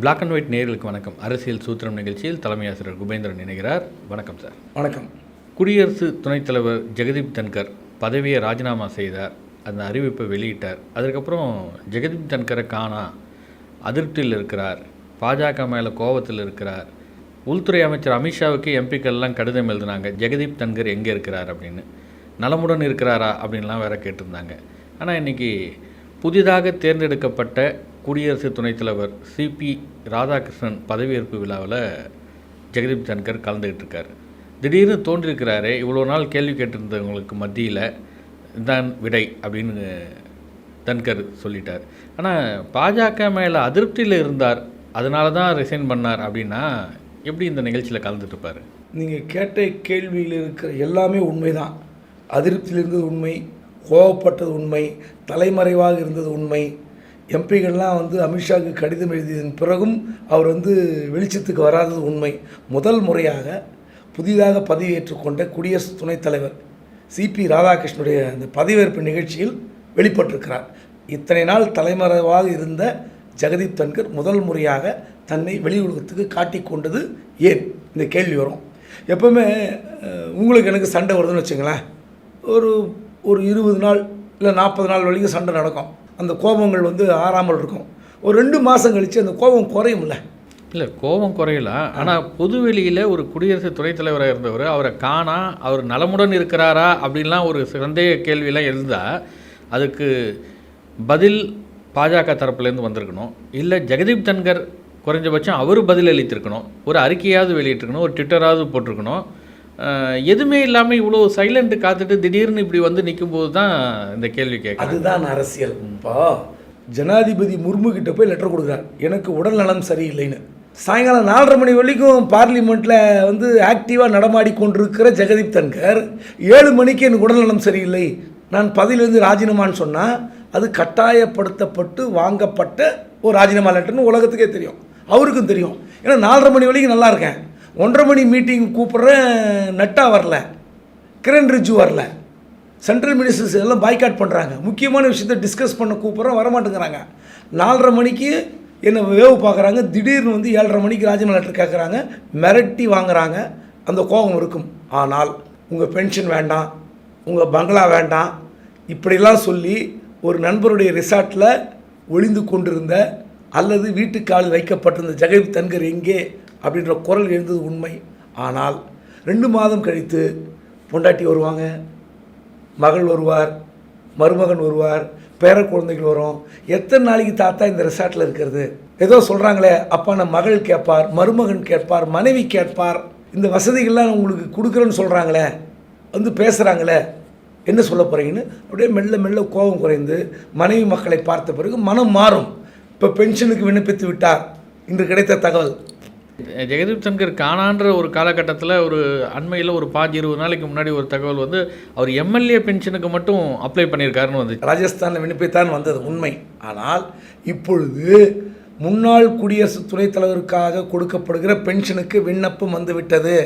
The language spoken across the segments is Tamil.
பிளாக் அண்ட் ஒயிட் நேர்களுக்கு வணக்கம். அரசியல் சூத்திரம் நிகழ்ச்சியில் தலைமை ஆசிரியர் குபேந்திரன் இணைகிறார். வணக்கம் சார் வணக்கம். குடியரசு துணைத் தலைவர் ஜெகதீப் தன்கர் பதவியை ராஜினாமா செய்தார். அந்த அறிவிப்பை வெளியிட்டார். அதுக்கப்புறம் ஜெகதீப் தன்கரை காணா அதிருப்தியில் இருக்கிறார். பாஜக மேலே கோபத்தில் இருக்கிறார். உள்துறை அமைச்சர் அமித்ஷாவுக்கு எம்பிக்கள்லாம் கடிதம் எழுதினாங்க. ஜெகதீப் தன்கர் எங்கே இருக்கிறார் அப்படின்னு. நலமுடன் இருக்கிறாரா அப்படின்லாம் வேற கேட்டிருந்தாங்க. ஆனால் இன்றைக்கி புதிதாக தேர்ந்தெடுக்கப்பட்ட குடியரசு துணைத் தலைவர் சிபி ராதாகிருஷ்ணன் பதவியேற்பு விழாவில் ஜெகதீப் தன்கர் கலந்துக்கிட்டு இருக்கார். திடீர்னு தோன்றிருக்கிறாரே இவ்வளோ நாள் கேள்வி கேட்டிருந்தவங்களுக்கு மத்தியில் தான் விடை அப்படின்னு தன்கர் சொல்லிட்டார். ஆனால் பாஜக மேலே அதிருப்தியில் இருந்தார் அதனால தான் ரிசைன் பண்ணார் அப்படின்னா எப்படி இந்த நிகழ்ச்சியில் கலந்துட்டுருப்பார் நீங்கள் கேட்ட கேள்வியில் இருக்கிற எல்லாமே உண்மைதான். அதிருப்தியில் இருந்தது உண்மை கோவப்பட்டது உண்மை தலைமறைவாக இருந்தது உண்மை. எம்பிகள்லாம் வந்து அமித்ஷாவுக்கு கடிதம் எழுதியதன் பிறகும் அவர் வந்து வெளிச்சத்துக்கு வராதது உண்மை. முதல் முறையாக புதிதாக பதவியேற்றுக்கொண்ட குடியரசு துணைத் தலைவர் சிபி ராதாகிருஷ்ணனுடைய அந்த பதவியேற்பு நிகழ்ச்சியில் வெளிப்பட்டிருக்கிறார். இத்தனை நாள் தலைமறைவாக இருந்த ஜெகதீப் தன்கர் முதல் முறையாக தன்னை வெளி உலகத்துக்கு காட்டிக்கொண்டது ஏன்? இந்த கேள்வி வரும். எப்பவுமே உங்களுக்கு எனக்கு சண்டை வருதுன்னு வச்சுங்களேன். ஒரு ஒரு இருபது நாள் இல்லை நாற்பது நாள் வரைக்கும் சண்டை நடக்கும். அந்த கோபங்கள் வந்து ஆறாமல் இருக்கும். ஒரு ரெண்டு மாதம் கழித்து அந்த கோபம் குறையும்ல? இல்லை கோபம் குறையலாம் ஆனால் பொதுவெளியில் ஒரு குடியரசு துணைத் தலைவராக இருந்தவர் அவரை காணா அவர் நலமுடன் இருக்கிறாரா அப்படின்லாம் ஒரு சந்தேக கேள்வியெல்லாம் இருந்தால் அதுக்கு பதில் பாஜக தரப்புலேருந்து வந்திருக்கணும். இல்லை ஜெகதீப் தன்கர் குறைஞ்சபட்சம் அவர் பதில் அளித்திருக்கணும் ஒரு அறிக்கையாவது வெளியிட்டிருக்கணும் ஒரு ட்விட்டராவது போட்டிருக்கணும். எதுவுமே இல்லாமல் இவ்வளோ சைலண்ட் காத்துட்டு திடீர்னு இப்படி வந்து நிற்கும்போது தான் இந்த கேள்வி கேட்க அதுதான் அரசியல். இப்போ ஜனாதிபதி முர்மு கிட்ட போய் லெட்டர் கொடுக்குறார். எனக்கு உடல் நலம் சரியில்லைன்னு. சாயங்காலம் நாலரை மணி வரைக்கும் பார்லிமெண்ட்டில் வந்து ஆக்டிவாக நடமாடி கொண்டிருக்கிற ஜெகதீப் தன்கர் ஏழு மணிக்கு எனக்கு உடல் நலம் சரியில்லை. நான் பதிலிருந்து ராஜினாமான்னு சொன்னால் அது கட்டாயப்படுத்தப்பட்டு வாங்கப்பட்ட ஒரு ராஜினாமா லெட்டர்னு உலகத்துக்கே தெரியும். அவருக்கும் தெரியும். ஏன்னா நாலரை மணி வரைக்கும் நல்லா இருக்கேன். ஒன்றரை மணி மீட்டிங் கூப்பிட்றேன் நட்டா வரல. கிரண் ரிஜ்ஜு வரல. சென்ட்ரல் மினிஸ்டர்ஸ் எல்லாம் பாய்காட் பண்ணுறாங்க முக்கியமான விஷயத்தை டிஸ்கஸ் பண்ண கூப்பிட்றேன் வரமாட்டேங்கிறாங்க. நாலரை மணிக்கு என்னை வேவு பார்க்குறாங்க. திடீர்னு வந்து ஏழரை மணிக்கு ராஜினாமா லெட்டர் கேட்குறாங்க. மிரட்டி வாங்குறாங்க. அந்த கோபம் இருக்கும். ஆனால் உங்கள் பென்ஷன் வேண்டாம். உங்கள் பங்களா வேண்டாம். இப்படிலாம் சொல்லி ஒரு நண்பருடைய ரிசார்ட்டில் ஒளிந்து கொண்டிருந்த அல்லது வீட்டுக்கால் வைக்கப்பட்டிருந்த ஜெகதீப் தன்கர் எங்கே அப்படின்ற குரல் எழுந்தது உண்மை. ஆனால் ரெண்டு மாதம் கழித்து பொண்டாட்டி வருவாங்க மகள் வருவார் மருமகன் வருவார் பேர குழந்தைகள் வரும். எத்தனை நாளைக்கு தாத்தா இந்த ரெசார்ட்டில் இருக்கிறது? ஏதோ சொல்கிறாங்களே அப்பா மகள் கேட்பார் மருமகன் கேட்பார் மனைவி கேட்பார். இந்த வசதிகள்லாம் உங்களுக்கு கொடுக்குறேன்னு சொல்கிறாங்களே வந்து பேசுகிறாங்களே என்ன சொல்ல போகிறீங்கன்னு அப்படியே மெல்ல மெல்ல கோபம் குறைந்து மனைவி மக்களை பார்த்த பிறகு மனம் மாறும். இப்போ பென்ஷனுக்கு விண்ணப்பித்து விட்டார் இன்று கிடைத்த தகவல். ஜெகதீப் சங்கர் காணான்ற ஒரு காலகட்டத்தில் ஒரு அண்மையில் ஒரு பாஞ்சு இருபது நாளைக்கு முன்னாடி ஒரு தகவல் வந்து அவர் எம்எல்ஏ பென்ஷனுக்கு மட்டும் அப்ளை பண்ணியிருக்காருன்னு வந்து ராஜஸ்தானில் விண்ணப்பித்தான் வந்தது உண்மை. ஆனால் இப்பொழுது முன்னாள் குடியரசு துணைத் தலைவருக்காக கொடுக்கப்படுகிற பென்ஷனுக்கு விண்ணப்பம் வந்துவிட்டது.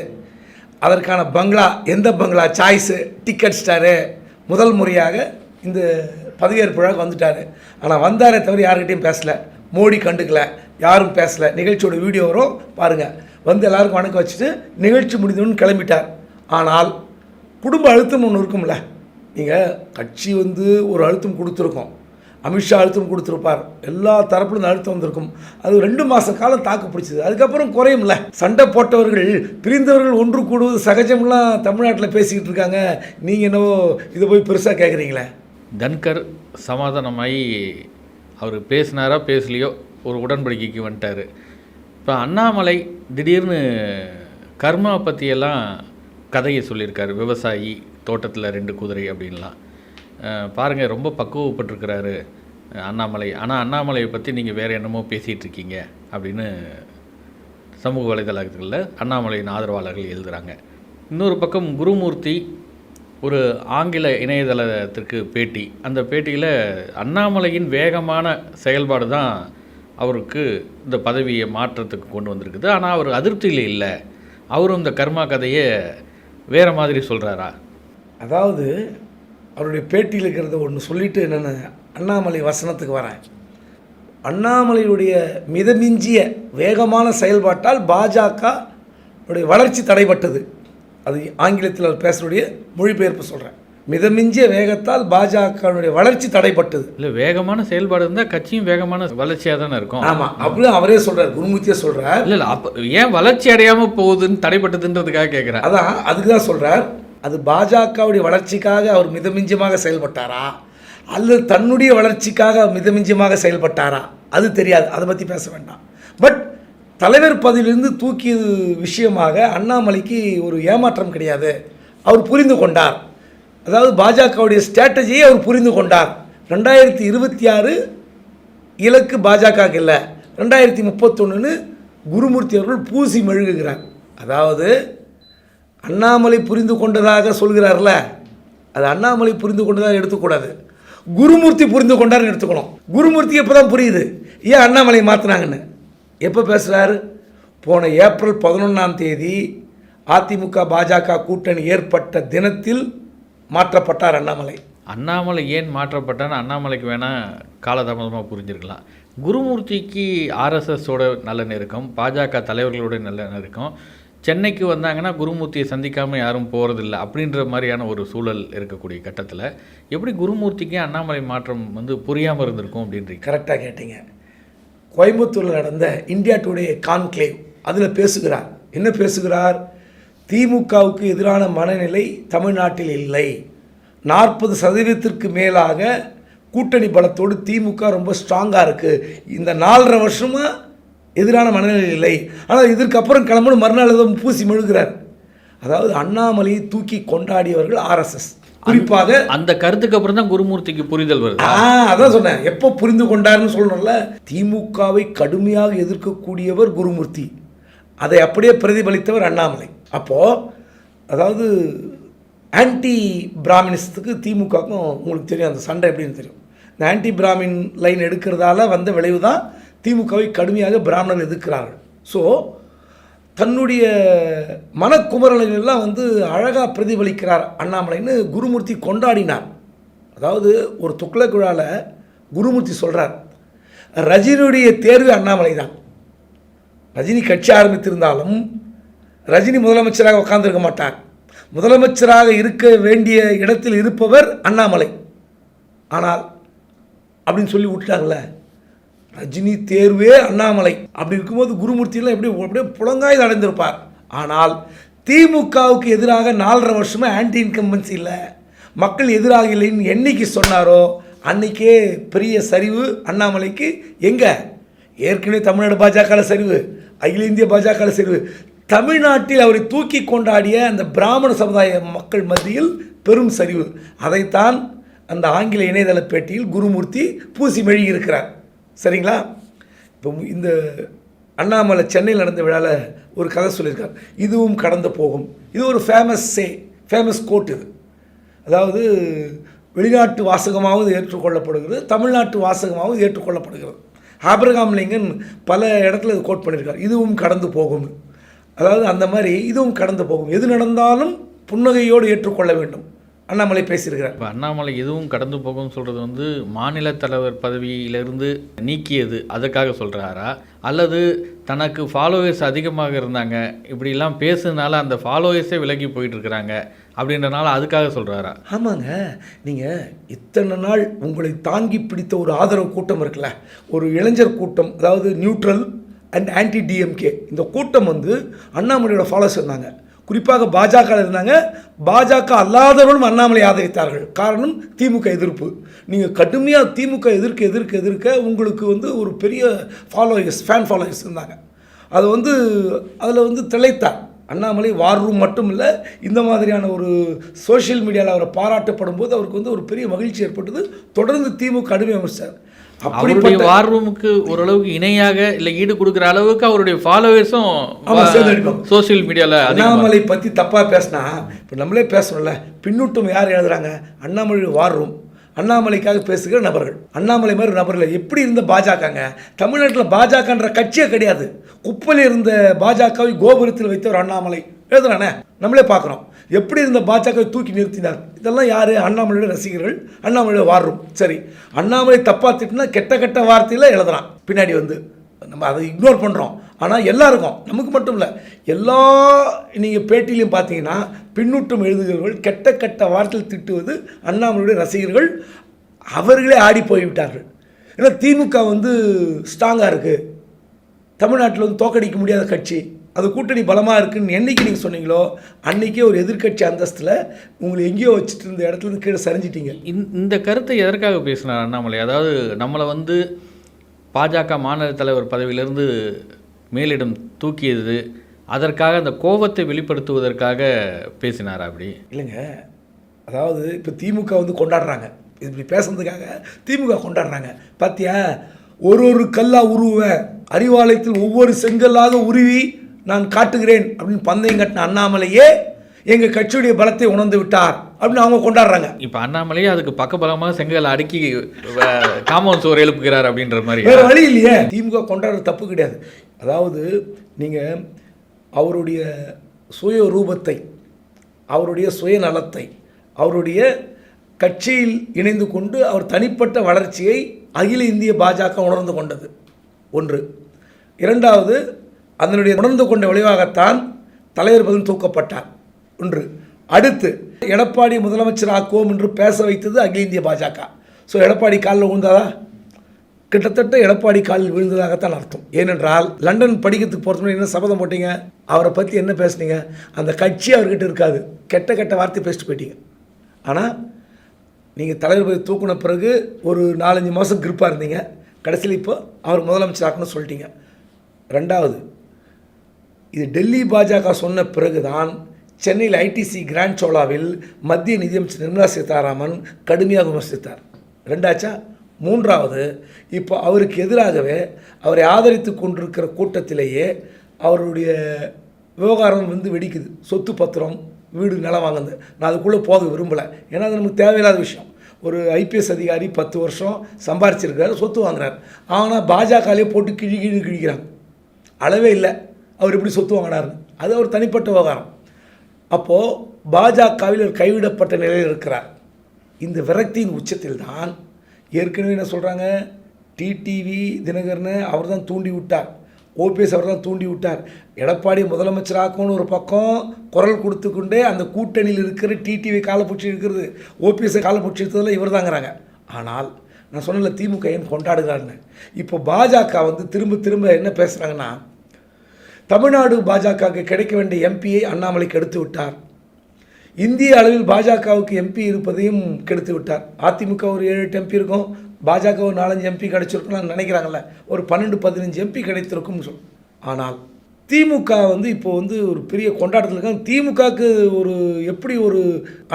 அதற்கான பங்களா எந்த பங்களா? சாய்ஸு டிக்கெட் ஸ்டாரு முதல் முறையாக இந்த பதவியேற்பு விழாவுக்கு வந்துட்டார். ஆனால் வந்தாரே தவிர யார்கிட்டையும் பேசலை. மோடி கண்டுக்கல. யாரும் பேசல. நிகழ்ச்சியோட வீடியோ வரும். பாருங்கள் வந்து எல்லாருக்கும் வணக்கம் வச்சுட்டு நிகழ்ச்சி முடிந்தவன்னு கிளம்பிட்டார். ஆனால் குடும்ப அழுத்தம் ஒன்று இருக்கும்ல. நீங்கள் கட்சி வந்து ஒரு அழுத்தம் கொடுத்துருக்கோம். அமித்ஷா அழுத்தம் கொடுத்துருப்பார். எல்லா தரப்புலேருந்து அழுத்தம் வந்திருக்கும். அது ரெண்டு மாத காலம் தாக்கு பிடிச்சது. அதுக்கப்புறம் குறையும்ல. சண்டை போட்டவர்கள் பிரிந்தவர்கள் ஒன்று கூடுவது சகஜம்லாம் தமிழ்நாட்டில் பேசிக்கிட்டு இருக்காங்க. நீங்கள் என்னவோ இதை போய் பெருசாக கேட்குறீங்களே தன்கர் சமாதானமாகி அவர் பேசினாரா பேசலையோ? ஒரு உடன்படிக்கைக்கு வந்துட்டார். இப்போ அண்ணாமலை திடீர்னு கர்மா பற்றியெல்லாம் கதையை சொல்லியிருக்காரு. விவசாயி தோட்டத்தில் ரெண்டு குதிரை அப்படின்லாம். பாருங்கள் ரொம்ப பக்குவப்பட்டிருக்கிறாரு அண்ணாமலை. ஆனால் அண்ணாமலையை பற்றி நீங்கள் வேறு என்னமோ பேசிகிட்டு இருக்கீங்க அப்படின்னு சமூக வலைதளங்களில் அண்ணாமலையின் ஆதரவாளர்கள் எழுதுகிறாங்க இன்னொரு பக்கம் குருமூர்த்தி ஒரு ஆங்கில இணையதளத்திற்கு பேட்டி. அந்த பேட்டியில் அண்ணாமலையின் வேகமான செயல்பாடு தான் அவருக்கு இந்த பதவியை மாற்றத்துக்கு கொண்டு வந்திருக்குது. ஆனால் அவர் அதிருப்தியில் இல்லை. அவரும் இந்த கர்மா கதையை வேறு மாதிரி சொல்கிறாரா அதாவது அவருடைய பேட்டியில் இருக்கிறத ஒன்று சொல்லிவிட்டு என்னென்னு அண்ணாமலை வசனத்துக்கு வரேன். அண்ணாமலையுடைய மிதமிஞ்சிய வேகமான செயல்பாட்டால் பாஜக உடைய வளர்ச்சி தடைப்பட்டது அது ஆங்கிலத்தில் அவர் பேசுகிறோடைய மொழிபெயர்ப்பு சொல்கிறேன் மிதமிஞ்சிய வேகத்தால் பாஜகவுடைய வளர்ச்சி தடைப்பட்டது. இல்லை வேகமான செயல்பாடு இருந்தால் கட்சியும் வேகமான வளர்ச்சியாக தானே இருக்கும். ஆமாம் அப்படின்னு அவரே சொல்கிறார் குருமூர்த்தியே சொல்கிறார் இல்லை இல்லை அப்போ ஏன் வளர்ச்சி அடையாமல் போகுதுன்னு தடைப்பட்டதுன்றதுக்காக கேட்குறேன் அதான் அதுக்கு தான் சொல்கிறார் அது பாஜகவுடைய வளர்ச்சிக்காக அவர் மிதமிஞ்சமாக செயல்பட்டாரா? அல்லது தன்னுடைய வளர்ச்சிக்காக மிதமிஞ்சமாக செயல்பட்டாரா? அது தெரியாது அதை பற்றி பேச வேண்டாம். பட் தலைவர் பதவியிலிருந்து தூக்கியது விஷயமாக அண்ணாமலைக்கு ஒரு ஏமாற்றம் கிடையாது. அவர் புரிந்து கொண்டார். அதாவது பாஜகவுடைய ஸ்ட்ராட்டஜியை அவர் புரிந்து கொண்டார். ரெண்டாயிரத்தி இருபத்தி ஆறு இலக்கு பாஜக இல்லை. ரெண்டாயிரத்தி முப்பத்தொன்றுன்னு குருமூர்த்தி அவர்கள் பூசி மெழுகுகிறார். அதாவது அண்ணாமலை புரிந்து கொண்டதாக சொல்கிறார்ல அது அண்ணாமலை புரிந்து கொண்டதாக எடுத்துக்கூடாது. குருமூர்த்தி புரிந்து கொண்டார்னு எடுத்துக்கணும். குருமூர்த்தி எப்போ தான் புரியுது. ஏன் அண்ணாமலை மாற்றினாங்கன்னு எப்போ பேசுகிறாரு போன ஏப்ரல் பதினொன்றாம் தேதி அதிமுக பாஜக கூட்டணி ஏற்பட்ட தினத்தில் மாற்றப்பட்டார் அண்ணாமலை. அண்ணாமலை ஏன் மாற்றப்பட்டான்னு அண்ணாமலைக்கு வேணால் காலதாமதமாக புரிஞ்சிருக்கலாம். குருமூர்த்திக்கு ஆர்எஸ்எஸோட நல்ல நெருக்கம் பாஜக தலைவர்களோட நல்ல நெருக்கம். சென்னைக்கு வந்தாங்கன்னா குருமூர்த்தியை சந்திக்காமல் யாரும் போகிறதில்ல அப்படின்ற மாதிரியான ஒரு சூழல் இருக்கக்கூடிய கட்டத்தில் எப்படி குருமூர்த்திக்கு அண்ணாமலை மாற்றம் வந்து புரியாமல் இருந்திருக்கும் அப்படின்றீங்க? கரெக்டாக கேட்டீங்க. கோயம்புத்தூரில் நடந்த இந்தியா டுடே கான்க்ளேவ் அதில் பேசுகிறார். என்ன பேசுகிறார்? திமுகவுக்கு எதிரான மனநிலை தமிழ்நாட்டில் இல்லை. நாற்பது சதவீதத்திற்கு மேலாக கூட்டணி பலத்தோடு திமுக ரொம்ப ஸ்ட்ராங்காக இருக்குது இந்த நாலரை வருஷமாக எதிரான மனநிலை இல்லை. ஆனால் இதற்கப்புறம் கிளம்புன்னு மறுநாள் ஏதோ பூசி மெழுகிறார். அதாவது அண்ணாமலையை தூக்கி கொண்டாடியவர்கள் ஆர்எஸ்எஸ் குறிப்பாக அந்த கருத்துக்கு அப்புறம் தான் குருமூர்த்திக்கு புரிதல் வருது. ஆ அதான் சொன்னேன். எப்போ புரிந்து கொண்டாருன்னு சொல்லணும்ல திமுகவை கடுமையாக எதிர்க்கக்கூடியவர் குருமூர்த்தி. அதை அப்படியே பிரதிபலித்தவர் அண்ணாமலை. அப்போது அதாவது ஆன்டி பிராமினிஸ்த்துக்கு திமுகவுக்கும் உங்களுக்கு தெரியும் அந்த சண்டை எப்படின்னு தெரியும். இந்த ஆன்டி பிராமின் லைன் எடுக்கிறதால வந்த விளைவு தான் திமுகவை கடுமையாக பிராமணர்கள் எதிர்க்கிறார்கள். ஸோ தன்னுடைய மனக்குமரல்கள் எல்லாம் வந்து அழகாக பிரதிபலிக்கிறார் அண்ணாமலைன்னு குருமூர்த்தி கொண்டாடினார். அதாவது ஒரு துக்ளக் குழாவில் குருமூர்த்தி சொல்கிறார் ரஜினியுடைய தேர்வு அண்ணாமலை தான் ரஜினி கட்சி ஆரம்பித்திருந்தாலும் ரஜினி முதலமைச்சராக உட்கார்ந்திருக்க மாட்டார். முதலமைச்சராக இருக்க வேண்டிய இடத்தில் இருப்பவர் அண்ணாமலை. ஆனால் அப்படின்னு சொல்லி விட்டுட்டாங்களே ரஜினி தேர்வே அண்ணாமலை. அப்படி இருக்கும்போது குருமூர்த்தியெல்லாம் எப்படி அப்படியே புலங்காய் அடைந்திருப்பார் ஆனால் திமுகவுக்கு எதிராக நாலரை வருஷமாக ஆன்டி இன்கம்பன்சி இல்லை. மக்கள் எதிராக இல்லைன்னு என்னைக்கு சொன்னாரோ அன்னைக்கே பெரிய சரிவு அண்ணாமலைக்கு. எங்கே? ஏற்கனவே தமிழ்நாடு பாஜக சரிவு. அகில இந்திய பாஜக சரிவு. தமிழ்நாட்டில் அவரை தூக்கி கொண்டாடிய அந்த பிராமண சமுதாய மக்கள் மத்தியில் பெரும் சரிவு. அதைத்தான் அந்த ஆங்கில இணையதள பேட்டியில் குருமூர்த்தி பூசி மெழுகியிருக்கிறார். சரிங்களா? இப்போ இந்த அண்ணாமலை சென்னையில் நடந்த விழாவில் ஒரு கதை சொல்லியிருக்கார். இதுவும் கடந்து போகும். இது ஒரு ஃபேமஸ் சே ஃபேமஸ் கோட் இது. அதாவது வெளிநாட்டு வாசகமாகவும் ஏற்றுக்கொள்ளப்படுகிறது தமிழ்நாட்டு வாசகமாகவும் ஏற்றுக்கொள்ளப்படுகிறது. ஆபிரகாம் லிங்கன் பல இடத்துல கோட் பண்ணியிருக்கார். இதுவும் கடந்து போகும் அதாவது அந்த மாதிரி இதுவும் கடந்து போகும். எது நடந்தாலும் புன்னகையோடு ஏற்றுக்கொள்ள வேண்டும். அண்ணாமலை பேசியிருக்கிறார். இப்போ அண்ணாமலை எதுவும் கடந்து போகும்னு சொல்கிறது வந்து மாநில தலைவர் பதவியிலிருந்து நீக்கியது அதற்காக சொல்கிறாரா அல்லது தனக்கு ஃபாலோவர்ஸ் அதிகமாக இருந்தாங்க இப்படிலாம் பேசுனால அந்த ஃபாலோவர்ஸே விலகி போயிட்டு இருக்கிறாங்க அப்படின்றனால அதுக்காக சொல்கிறாரா ஆமாங்க. நீங்கள் இத்தனை நாள் உங்களை தாங்கி பிடித்த ஒரு ஆதரவு கூட்டம் இருக்குல்ல ஒரு இளைஞர் கூட்டம் அதாவது நியூட்ரல் அண்ட் ஆன்டி டிஎம்கே இந்த கூட்டம் வந்து அண்ணாமலையோட ஃபாலோஸ் இருந்தாங்க. குறிப்பாக பாஜக இருந்தாங்க. பாஜக அல்லாதவர்களும் அண்ணாமலை ஆதரித்தார்கள். காரணம் திமுக எதிர்ப்பு. நீங்கள் கடுமையாக திமுக எதிர்க்க எதிர்க்க எதிர்க்க உங்களுக்கு வந்து ஒரு பெரிய ஃபாலோயர்ஸ் ஃபேன் ஃபாலோயர்ஸ் இருந்தாங்க. அது வந்து அதில் வந்து திளைத்தார். அண்ணாமலை வார் ரூம் மட்டும் இல்லை இந்த மாதிரியான ஒரு சோஷியல் மீடியாவில் அவரை பாராட்டப்படும் போது அவருக்கு வந்து ஒரு பெரிய மகிழ்ச்சி ஏற்பட்டது. தொடர்ந்து திமுக கடுமை அமைச்சார் அவருடைய வார் ரூமுக்கு ஓரளவுக்கு இணையாக இல்லை ஈடு கொடுக்குற அளவுக்கு அவருடைய ஃபாலோவர்ஸும். சோஷியல் மீடியாவில் அண்ணாமலை பற்றி தப்பாக பேசினா இப்போ நம்மளே பேசணும்ல பின்னூட்டம் யார் எழுதுறாங்க? அண்ணாமலை வார் ரூம் அண்ணாமலைக்காக பேசுகிற நபர்கள். அண்ணாமலை மாதிரி நபர்கள் எப்படி இருந்த பாஜகங்க? தமிழ்நாட்டில் பாஜகன்ற கட்சியே கிடையாது. குப்பையில் இருந்த பாஜகவை கோபுரத்தில் வைத்தவர் அண்ணாமலை. எழுதுறானே? நம்மளே பார்க்குறோம். எப்படி இருந்த பாஜக தூக்கி நிறுத்தினார்? இதெல்லாம் யார்? அண்ணாமலையோட ரசிகர்கள். அண்ணாமலையோட வாரும் சரி. அண்ணாமலை தப்பாக திட்டினா கெட்ட கெட்ட வார்த்தையில் எழுதுறான். பின்னாடி வந்து. நம்ம அதை இக்னோர் பண்ணுறோம் ஆனால் எல்லாருக்கும் நமக்கு மட்டும் இல்லை எல்லா நீங்கள் பேட்டிலையும் பார்த்தீங்கன்னா பின்னூட்டம் எழுதுகிறவர்கள் கெட்ட கெட்ட வார்த்தையில் திட்டுவது அண்ணாமலையுடைய ரசிகர்கள் அவர்களே ஆடி போய்விட்டார்கள். ஏன்னா திமுக வந்து ஸ்ட்ராங்காக இருக்குது தமிழ்நாட்டில் வந்து தோக்கடிக்க முடியாத கட்சி. அது கூட்டணி பலமாக இருக்குன்னு என்னைக்கு நீங்கள் சொன்னீங்களோ அன்றைக்கே ஒரு எதிர்க்கட்சி அந்தஸ்தில் உங்களை எங்கேயோ வச்சுட்டு இருந்த இடத்துல இருந்து கீழே சரிஞ்சிட்டீங்க. இந்த இந்த கருத்தை எதற்காக பேசினார் அண்ணாமலை? அதாவது நம்மளை வந்து பாஜக மாநில தலைவர் பதவியிலிருந்து மேலிடம் தூக்கியது அதற்காக அந்த கோபத்தை வெளிப்படுத்துவதற்காக பேசினார் அப்படி? இல்லைங்க. அதாவது இப்போ திமுக வந்து கொண்டாடுறாங்க. இப்படி பேசுனதுக்காக திமுக கொண்டாடுறாங்க. பாத்தியா? ஒரு ஒரு கல்லா உருவேன் அறிவாலயத்தில் ஒவ்வொரு செங்கல்லாக உருவி நான் காட்டுகிறேன் அப்படின்னு பந்தயம் கட்டின அண்ணாமலையே எங்கள் கட்சியுடைய பலத்தை உணர்ந்து விட்டார் அப்படின்னு அவங்க கொண்டாடுறாங்க. இப்போ அண்ணாமலையே அதுக்கு பக்கபலமாக செங்கல் அடுக்கி காம்பவுண்ட் சுவர் எழுப்புகிறார் அப்படின்ற மாதிரி. வேற வழி இல்லையே. திமுக கொண்டாடுறது தப்பு கிடையாது. அதாவது நீங்கள் அவருடைய சுய ரூபத்தை அவருடைய சுயநலத்தை அவருடைய கட்சியில் இணைந்து கொண்டு அவர் தனிப்பட்ட வளர்ச்சியை அகில இந்திய பாஜக உணர்ந்து கொண்டது. ஒன்று. இரண்டாவது அதனுடைய உணர்ந்து கொண்ட விளைவாகத்தான் தலைவர் பதில் தூக்கப்பட்டார். ஒன்று. அடுத்து எடப்பாடி முதலமைச்சர் ஆக்குவோம் என்று பேச வைத்தது அகில இந்திய பாஜக. ஸோ எடப்பாடி காலில் விழுந்தாதா கிட்டத்தட்ட எடப்பாடி காலில் விழுந்ததாகத்தான் அர்த்தம். ஏனென்றால் லண்டன் படிக்கிறதுக்கு போகிறதுக்கு என்ன சபதம் போட்டீங்க? அவரை பற்றி என்ன பேசுனீங்க? அந்த கட்சி அவர்கிட்ட இருக்காது. கெட்ட கெட்ட வார்த்தை பேசிட்டு போயிட்டீங்க. ஆனால் நீங்கள் தலைவர் பதவி தூக்குன பிறகு ஒரு நாலஞ்சு மாதம் கிரிப்பாக இருந்தீங்க. கடைசியில் இப்போ அவர் முதலமைச்சர் ஆக்கணும்னு சொல்லிட்டீங்க. ரெண்டாவது இது டெல்லி பாஜக சொன்ன பிறகுதான் சென்னையில் ஐடிசி கிராண்ட் சோலாவில் மத்திய நிதியமைச்சர் நிர்மலா சீதாராமன் கடுமையாக விமர்சித்தார். ரெண்டாச்சா? மூன்றாவது இப்போ அவருக்கு எதிராகவே அவரை ஆதரித்து கொண்டிருக்கிற கூட்டத்திலேயே அவருடைய விவகாரம் வந்து வெடிக்குது. சொத்து பத்திரம் வீடு நிலம் வாங்குது நான் அதுக்குள்ளே போக விரும்பலை. ஏன்னா அது நமக்கு தேவையில்லாத விஷயம். ஒரு ஐபிஎஸ் அதிகாரி பத்து வருஷம் சம்பாரிச்சிருக்காரு சொத்து வாங்குறாரு. ஆனால் பாஜகலேயே போட்டு கிழி கிழி கிழிக்கிறாங்க. அளவே இல்லை. அவர் எப்படி சொத்து வாங்கினார் அது அவர் தனிப்பட்ட விவகாரம். அப்போது பாஜகவில் அவர் கைவிடப்பட்ட நிலையில் இருக்கிறார். இந்த விரக்தியின் உச்சத்தில் தான் ஏற்கனவே என்ன சொல்கிறாங்க டிடிவி தினகர்னு அவர் தான் தூண்டி விட்டார். ஓபிஎஸ் அவர் தான் தூண்டி விட்டார். எடப்பாடி முதலமைச்சராக்கும்னு ஒரு பக்கம் குரல் கொடுத்து கொண்டே அந்த கூட்டணியில் இருக்கிற டிடிவி காலப்பூச்சி இருக்கிறது ஓபிஎஸ்ஸை காலப்பூச்சி இருக்கிறதுல இவர் தாங்கிறாங்க ஆனால் நான் சொன்னல திமுக ஏன் கொண்டாடுகிறாருன்னு இப்போ பாஜக வந்து திரும்ப திரும்ப என்ன பேசுகிறாங்கன்னா தமிழ்நாடு பாஜகவுக்கு கிடைக்க வேண்டிய எம்பியை அண்ணாமலைக்கு எடுத்து விட்டார். இந்திய அளவில் பாஜகவுக்கு எம்பி இருப்பதையும் கெடுத்து விட்டார். அதிமுக ஒரு ஏழு எட்டு எம்பி இருக்கும். பாஜக ஒரு நாலஞ்சு எம்பி கிடைச்சிருக்கும்னு நினைக்கிறாங்கல்ல. ஒரு பன்னெண்டு பதினஞ்சு எம்பி கிடைத்திருக்கும்னு சொல். ஆனால் திமுக வந்து இப்போ வந்து ஒரு பெரிய கொண்டாட்டத்தில் இருக்காங்க. திமுகவுக்கு ஒரு எப்படி ஒரு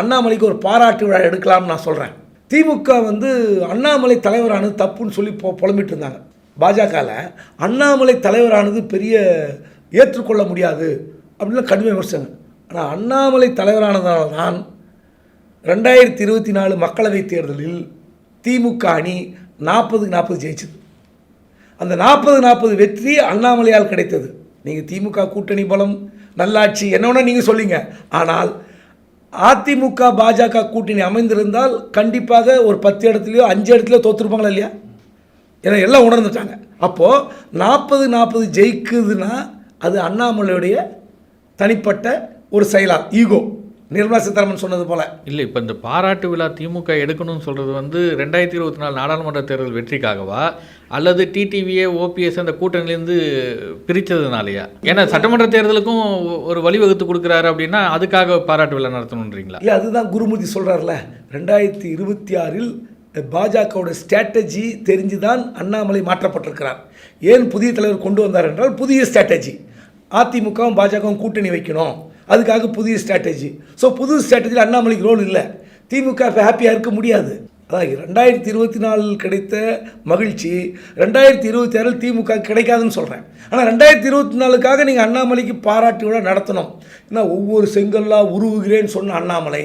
அண்ணாமலைக்கு ஒரு பாராட்டு விழா எடுக்கலாம்னு நான் சொல்கிறேன் திமுக வந்து அண்ணாமலை தலைவரானது தப்புன்னு சொல்லி பொ புலம்பிட்டு இருந்தாங்க. பாஜகவில் அண்ணாமலை தலைவரானது பெரிய ஏற்றுக்கொள்ள முடியாது அப்படின்னு கடுமையாக விமர்சனம் ஆனால் அண்ணாமலை தலைவரானதால் தான் ரெண்டாயிரத்தி இருபத்தி நாலு மக்களவைத் தேர்தலில் திமுக அணி நாற்பதுக்கு நாற்பது ஜெயிச்சது. அந்த நாற்பது நாற்பது வெற்றி அண்ணாமலையால் கிடைத்தது. நீங்கள் திமுக கூட்டணி பலம் நல்லாட்சி என்ன நீங்கள் சொல்லிங்க. ஆனால் அதிமுக பாஜக கூட்டணி அமைந்திருந்தால் கண்டிப்பாக ஒரு பத்து இடத்துலையோ அஞ்சு இடத்துலையோ தோற்றுருப்பாங்களா இல்லையா? ஏன்னா எல்லாம் உணர்ந்துட்டாங்க. அப்போது நாற்பது நாற்பது ஜெயிக்குதுன்னா அது அண்ணாமலையுடைய தனிப்பட்ட ஒரு செயலா ஈகோ. நிர்மலா சீதாராமன் சொன்னது போல. இல்லை இப்போ இந்த பாராட்டு விழா திமுக எடுக்கணும்னு சொல்கிறது வந்து ரெண்டாயிரத்தி இருபத்தி நாலு நாடாளுமன்ற தேர்தல் வெற்றிக்காகவா? அல்லது டிடிவிஏ ஓபிஎஸ் அந்த கூட்டணிலேருந்து பிரித்ததுனாலயா? ஏன்னா சட்டமன்ற தேர்தலுக்கும் ஒரு வழிவகுத்து கொடுக்குறாரு அப்படின்னா அதுக்காக பாராட்டு விழா நடத்தணுன்றீங்களா? இல்லை அதுதான் குருமூர்த்தி சொல்கிறார்ல ரெண்டாயிரத்தி இருபத்தி ஆறில் பாஜகவோட ஸ்ட்ராட்டஜி தெரிஞ்சு தான் அண்ணாமலை மாற்றப்பட்டிருக்கிறார். ஏன் புதிய தலைவர் கொண்டு வந்தார் என்றால் புதிய ஸ்ட்ராட்டஜி அதிமுகவும் பாஜகவும் கூட்டணி வைக்கணும். அதுக்காக புதிய ஸ்ட்ராட்டஜி ஸோ புது ஸ்ட்ராட்டஜியில் அண்ணாமலைக்கு ரோல் இல்லை. திமுக இப்போ ஹாப்பியாக இருக்க முடியாது. அதான் ரெண்டாயிரத்தி இருபத்தி நாலில் கிடைத்த மகிழ்ச்சி ரெண்டாயிரத்தி இருபத்தி ஆறில் திமுக கிடைக்காதுன்னு சொல்கிறேன் ஆனால் ரெண்டாயிரத்தி இருபத்தி நாலுக்காக நீங்கள் அண்ணாமலைக்கு பாராட்டு விழா நடத்தணும். ஏன்னா ஒவ்வொரு செங்கல்லாக உருவுகிறேன்னு சொன்ன அண்ணாமலை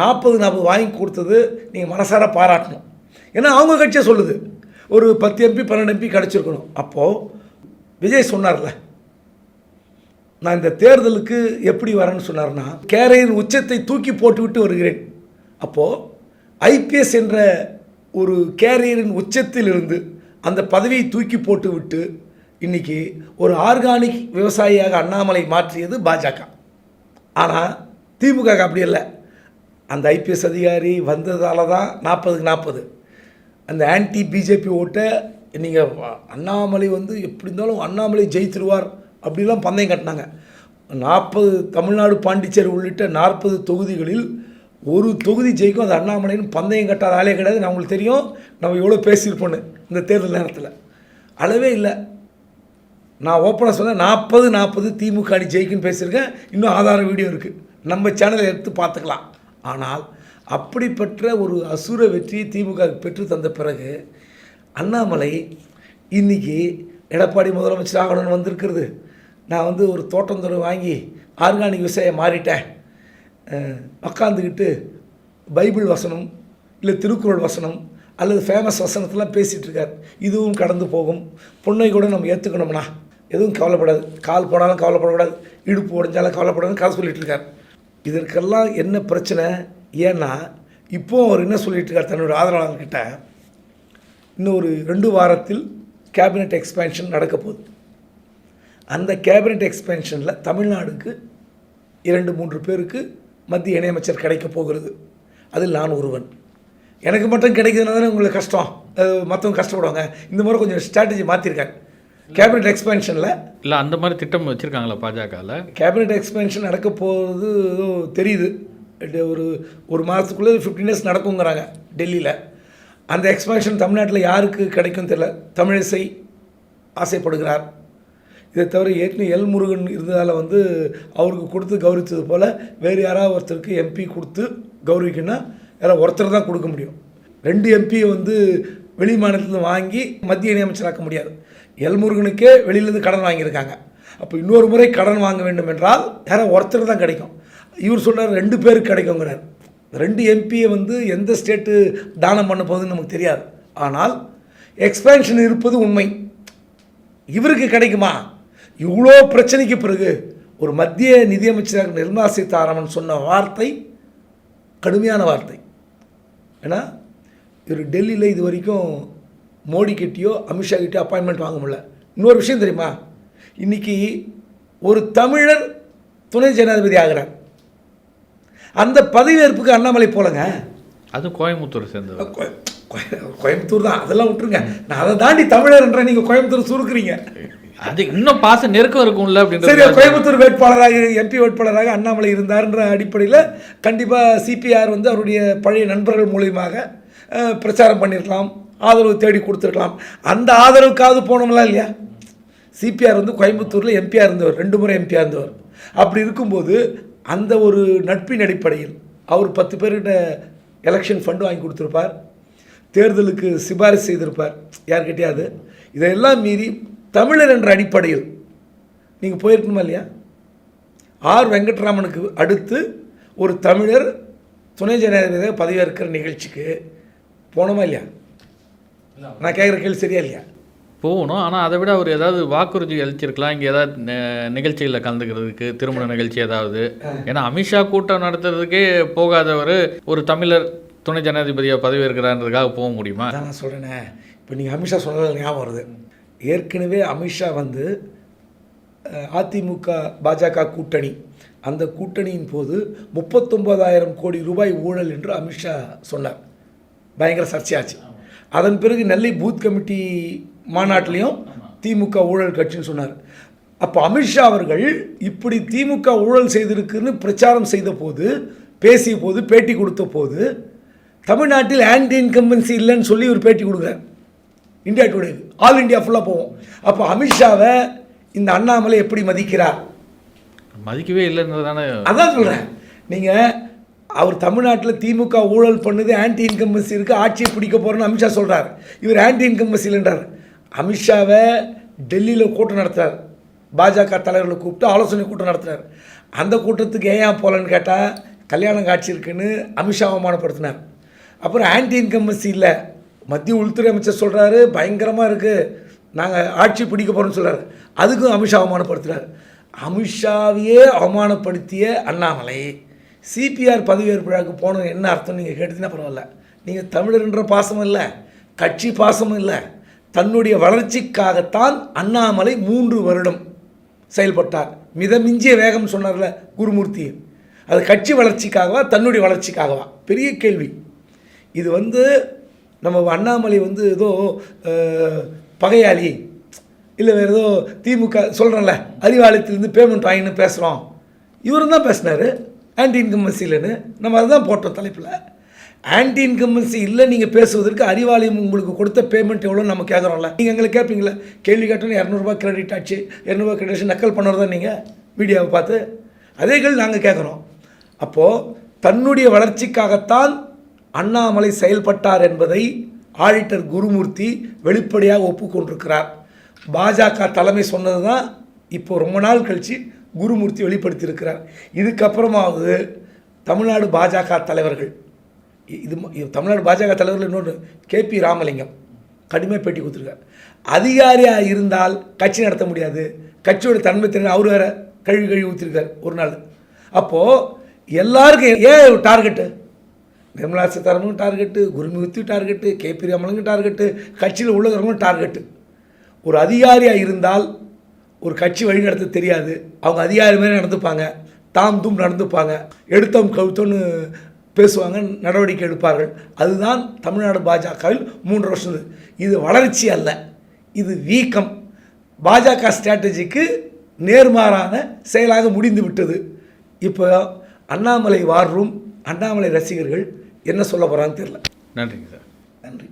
நாற்பது நாற்பது வாங்கி கொடுத்தது நீங்கள் மனசார பாராட்டணும். ஏன்னா அவங்க கட்சியை சொல்லுது. ஒரு பத்து எம்பி பன்னெண்டு எம்பி கிடச்சிருக்கணும். அப்போது விஜய் சொன்னார்ல நான் இந்த தேர்தலுக்கு எப்படி வரேன்னு சொன்னார்னா கேரையின் உச்சத்தை தூக்கி போட்டுவிட்டு வருகிறேன். அப்போது ஐபிஎஸ் என்ற ஒரு கேரியரின் உச்சத்திலிருந்து அந்த பதவியை தூக்கி போட்டு விட்டு இன்றைக்கி ஒரு ஆர்கானிக் விவசாயியாக அண்ணாமலை மாற்றியது பாஜக. ஆனால் திமுக அப்படி இல்லை அந்த ஐபிஎஸ் அதிகாரி வந்ததால தான் நாற்பதுக்கு நாற்பது. அந்த ஆன்டி பிஜேபி ஓட்டை நீங்கள் அண்ணாமலை வந்து எப்படி இருந்தாலும் அண்ணாமலை ஜெயித்திருவார். அப்படிலாம் பந்தயம் கட்டினாங்க. நாற்பது தமிழ்நாடு பாண்டிச்சேரி உள்ளிட்ட நாற்பது தொகுதிகளில் ஒரு தொகுதி ஜெயிக்கும் அது அண்ணாமலைன்னு பந்தயம் கட்டாத ஆளே கிடையாது. நான் உங்களுக்கு தெரியும். நம்ம எவ்வளோ பேசியிருப்போன்னு இந்த தேர்தல் நேரத்தில். அளவே இல்லை. நான் ஓப்பனாக சொன்னேன். நாற்பது நாற்பது திமுக அணி ஜெயிக்குன்னு பேசியிருக்கேன். இன்னும் ஆதார வீடியோ இருக்குது நம்ம சேனலை எடுத்து பார்த்துக்கலாம். ஆனால் அப்படிப்பட்ட ஒரு அசுர வெற்றியை திமுக பெற்று தந்த பிறகு அண்ணாமலை இன்னைக்கு எடப்பாடி முதலமைச்சர் ஆகணும்னு வந்திருக்கிறது. நான் வந்து ஒரு தோட்டந்தொரு வாங்கி ஆர்கானிக் விவசாயம் மாறிட்டேன். உக்காந்துக்கிட்டு பைபிள் வசனம் இல்லை திருக்குறள் வசனம் அல்லது ஃபேமஸ் வசனத்தெல்லாம் பேசிகிட்டு இருக்கார். இதுவும் கடந்து போகும். பொண்ணை கூட நம்ம ஏற்றுக்கணும்னா எதுவும் கவலைப்படாது. கால் போனாலும் கவலைப்படக்கூடாது. இடுப்பு உடைஞ்சாலும் கவலைப்படாதுன்னு காசு சொல்லிகிட்டு இருக்கார். இதற்கெல்லாம் என்ன பிரச்சனை? ஏன்னா இப்போவும் அவர் என்ன சொல்லிட்டு இருக்கார்? தன்னோட ஆதரவாளர்கிட்ட இன்னும் ஒரு ரெண்டு வாரத்தில் கேபினெட் எக்ஸ்பேன்ஷன் நடக்க போகுது. அந்த கேபினட் எக்ஸ்பேன்ஷனில் தமிழ்நாடுக்கு இரண்டு மூன்று பேருக்கு மத்திய இணையமைச்சர் கிடைக்க போகிறது. அதில் நான் ஒருவன். எனக்கு மட்டும் கிடைக்குதுன்னா தானே உங்களுக்கு கஷ்டம். மற்றவங்க கஷ்டப்படுவாங்க. இந்த முறை கொஞ்சம் ஸ்ட்ராட்டஜி மாற்றிருக்காங்க கேபினட் எக்ஸ்பேன்ஷனில் இல்லை அந்த மாதிரி திட்டம் வச்சுருக்காங்களா பாஜகவில் கேபினட் எக்ஸ்பென்ஷன் நடக்க போகிறது தெரியுது. ஒரு ஒரு மாதத்துக்குள்ளே ஃபிஃப்டீன் டேஸ் நடக்குங்கிறாங்க டெல்லியில் அந்த எக்ஸ்பென்ஷன் தமிழ்நாட்டில் யாருக்கு கிடைக்கும் தெரியல. தமிழிசை ஆசைப்படுகிறார். இதை தவிர ஏற்கனவே எல் முருகன் இருந்ததால் வந்து அவருக்கு கொடுத்து கௌரவித்தது போல் வேறு யாராவது ஒருத்தருக்கு எம்பி கொடுத்து கௌரவிக்கணும்னா யாராவது ஒருத்தர் தான் கொடுக்க முடியும். ரெண்டு எம்பியை வந்து வெளி மாநிலத்தில் வாங்கி மத்திய இணையமைச்சராக்க முடியாது. எல் முருகனுக்கே வெளியிலேருந்து கடன் வாங்கியிருக்காங்க. அப்போ இன்னொரு முறை கடன் வாங்க வேண்டும் என்றால் யாராவது ஒருத்தர் தான் கிடைக்கும். இவர் சொல்கிறார் ரெண்டு பேருக்கு கிடைக்குங்கிறார் ரெண்டு எம்பியை வந்து எந்த ஸ்டேட்டு தானம் பண்ண போகுதுன்னு நமக்கு தெரியாது. ஆனால் எக்ஸ்பேன்ஷன் இருப்பது உண்மை. இவருக்கு கிடைக்குமா? இவ்வளோ பிரச்சனைக்கு பிறகு ஒரு மத்திய நிதியமைச்சர் நிர்மலா சீதாராமன் சொன்ன வார்த்தை கடுமையான வார்த்தை. ஏன்னா இவர் டெல்லியில் இது வரைக்கும் மோடி கிட்டேயோ அமித்ஷா கிட்டேயோ அப்பாயின்மெண்ட் வாங்க முடியல. இன்னொரு விஷயம் தெரியுமா? இன்னைக்கு ஒரு தமிழர் துணை ஜனாதிபதி ஆகிறார். அந்த பதவியேற்புக்கு அண்ணாமலை போலங்க. அது கோயம்புத்தூர் கோய- கோயம்புத்தூர் தான். அதெல்லாம் விட்டுருங்க. நான் அதை தாண்டி தமிழர் என்ற நீங்கள் கோயம்புத்தூர் சுருக்குறீங்க. அது இன்னும் பாச நெருக்கம் இருக்கும்ல சரி அப்படின்றது கோயம்புத்தூர் வேட்பாளராக எம்பி வேட்பாளராக அண்ணாமலை இருந்தார்ன்ற அடிப்படையில் கண்டிப்பாக சிபிஆர் வந்து அவருடைய பழைய நண்பர்கள் மூலியமாக பிரச்சாரம் பண்ணியிருக்கலாம் ஆதரவு தேடி கொடுத்துருக்கலாம். அந்த ஆதரவுக்காவது போனோம்லாம் இல்லையா? சிபிஆர் வந்து கோயம்புத்தூரில் எம்பியாக இருந்தவர் ரெண்டு முறை எம்பியாக இருந்தவர். அப்படி இருக்கும்போது அந்த ஒரு நட்பின் அடிப்படையில் அவர் பத்து பேர்கிட்ட எலெக்ஷன் ஃபண்டு வாங்கி கொடுத்துருப்பார். தேர்தலுக்கு சிபாரிசு செய்திருப்பார். யார்கிட்டயாவது? இதையெல்லாம் மீறி தமிழர் என்ற அடிப்படையில். நீங்கள் போயிருக்கணுமா இல்லையா? ஆர். வெங்கட்ராமனுக்கு அடுத்து ஒரு தமிழர் துணை ஜனாதிபதியாக பதவியேற்கிற நிகழ்ச்சிக்கு போனோமா இல்லையா? நான் கேட்குற கேள்வி சரியா இல்லையா? போகணும். ஆனால் அதை விட அவர் ஏதாவது வாக்குறுதி அளிச்சிருக்கலாம். இங்கே ஏதாவது நிகழ்ச்சிகளில் கலந்துக்கிறதுக்கு திருமண நிகழ்ச்சி ஏதாவது. ஏன்னா அமித்ஷா கூட்டம் நடத்துறதுக்கே போகாதவர் ஒரு தமிழர் துணை ஜனாதிபதியாக பதவி இருக்கிறான்றதுக்காக போக முடியுமா? நான் சொல்கிறேனே இப்போ நீங்கள் அமித்ஷா சொன்னது ஞாபகம் வருது. ஏற்கனவே அமித்ஷா வந்து அதிமுக பாஜக கூட்டணி. அந்த கூட்டணியின் போது முப்பத்தொம்போதாயிரம் கோடி ரூபாய் ஊழல் என்று அமித்ஷா சொன்னார். பயங்கர சர்ச்சையாச்சு. அதன் பிறகு நெல்லை பூத் கமிட்டி மாநாட்டிலையும் திமுக ஊழல் கட்சின்னு சொன்னார். அப்போ அமித்ஷா அவர்கள் இப்படி திமுக ஊழல் செய்திருக்குன்னு பிரச்சாரம் செய்த போது பேசிய போது பேட்டி கொடுத்த போது தமிழ்நாட்டில் ஆன்டி இன்கம்பன்சி இல்லைன்னு சொல்லி ஒரு பேட்டி கொடுக்குறார். இந்தியா டுடே ஆல் இந்தியா ஃபுல்லாக போவோம். அப்போ அமித்ஷாவை இந்த அண்ணாமலை எப்படி மதிக்கிறார்? மதிக்கவே இல்லைன்றது தானே அதான் சொல்கிறேன் நீங்கள் அவர் தமிழ்நாட்டில் திமுக ஊழல் பண்ணுது ஆன்டி இன்கம்பன்சி இருக்குது ஆட்சியை பிடிக்க போகிறேன்னு அமித்ஷா சொல்கிறார் இவர் ஆன்டி இன்கம்பன்சி இல்லைன்றார். அமித்ஷாவை டெல்லியில் கூட்டம் நடத்துறார். பாஜக தலைவர்களை கூப்பிட்டு ஆலோசனை கூட்டம் நடத்துறார். அந்த கூட்டத்துக்கு ஏன் போகலன்னு கேட்டால் கல்யாணம் காட்சி இருக்குன்னு அமித்ஷா அவமானப்படுத்தினார். அப்புறம் ஆன்டி இன்கம்பன்சி இல்லை. மத்திய உள்துறை அமைச்சர் சொல்கிறாரு பயங்கரமாக இருக்குது நாங்கள் ஆட்சி பிடிக்க போகிறோம்னு சொல்கிறாரு அதுக்கும் அமித்ஷா அவமானப்படுத்துகிறார் அமித்ஷாவையே அவமானப்படுத்திய அண்ணாமலை சிபிஆர் பதவியேற்பு விழாவுக்கு போனது என்ன அர்த்தம் நீங்கள் கேட்டீங்கன்னா பரவாயில்ல. நீங்கள் தமிழர்ன்ற பாசமும் இல்லை கட்சி பாசமும் இல்லை. தன்னுடைய வளர்ச்சிக்காகத்தான் அண்ணாமலை மூன்று வருடம் செயல்பட்டார். மிதமிஞ்சிய வேகம் சொன்னார்ல குருமூர்த்தி. அது கட்சி வளர்ச்சிக்காகவா தன்னுடைய வளர்ச்சிக்காகவா? பெரிய கேள்வி. இது வந்து நம்ம அண்ணாமலை வந்து ஏதோ பகையாளி. இல்லை வேறு ஏதோ திமுக சொல்கிறேன்ல அறிவாலயத்திலேருந்து பேமெண்ட் வாங்கின்னு பேசுகிறோம் இவரும் தான் பேசினார் ஆன்டி இன்கம்பன்சி இல்லைன்னு. நம்ம அதுதான் போட்டோம் தலைப்பில். ஆன்டி இன்கம்பன்சி இல்லை நீங்கள் பேசுவதற்கு அறிவாலயம் உங்களுக்கு கொடுத்த பேமெண்ட் எவ்வளோ நம்ம கேட்குறோம்ல நீங்கள் எங்களை கேட்பீங்களா கேள்வி கேட்டோன்னு இரநூறுபா கிரெடிட் ஆச்சு இரநூறுபா கிரெடிட் நக்கல் பண்ணுறது தான் நீங்கள் வீடியோவை பார்த்து? அதே கேள்வி நாங்கள் கேட்குறோம் அப்போது தன்னுடைய வளர்ச்சிக்காகத்தான் அண்ணாமலை செயல்பட்டார் என்பதை ஆடிட்டர் குருமூர்த்தி வெளிப்படையாக ஒப்புக்கொண்டிருக்கிறார். பாஜக தலைமை சொன்னது தான் இப்போ ரொம்ப நாள் கழித்து குருமூர்த்தி வெளிப்படுத்தியிருக்கிறார். இதுக்கப்புறமாவது தமிழ்நாடு பாஜக தலைவர்கள். இது தமிழ்நாடு பாஜக தலைவர்கள் இன்னொன்று கேபி ராமலிங்கம் கடுமையாக பேட்டி கொடுத்துருக்கார். அதிகாரியாக இருந்தால் கட்சி நடத்த முடியாது. கட்சியோட தன்மை திறன் அவர் வேற கழுவி கழுவி ஊற்றிருக்கார் ஒரு நாள். அப்போது எல்லாருக்கும் ஏன் target Nirmala சீதாராமனுக்கும் target Gurumurthy target KP Ramalingam target கட்சியில் உள்ளவங்களும் டார்கெட்டு ஒரு அதிகாரியாக இருந்தால் ஒரு கட்சி வழிநடத்த தெரியாது. அவங்க அதிகாரி மாதிரி நடந்துப்பாங்க. தாம் தும் நடந்துப்பாங்க. எடுத்தோம் கவுத்தோன்னு பேசுவாங்க நடவடிக்கை எடுப்பார்கள். அதுதான் தமிழ்நாடு பாஜகவில் மூன்று வருஷம் இது. வளர்ச்சி அல்ல. இது வீக்கம். பாஜக ஸ்ட்ராட்டஜிக்கு நேர்மாறான செயலாக முடிந்து விட்டது. இப்போ அண்ணாமலை வார்ரூம் அண்ணாமலை ரசிகர்கள் என்ன சொல்ல போகிறான்னு தெரியல. நன்றிங்க சார். நன்றி.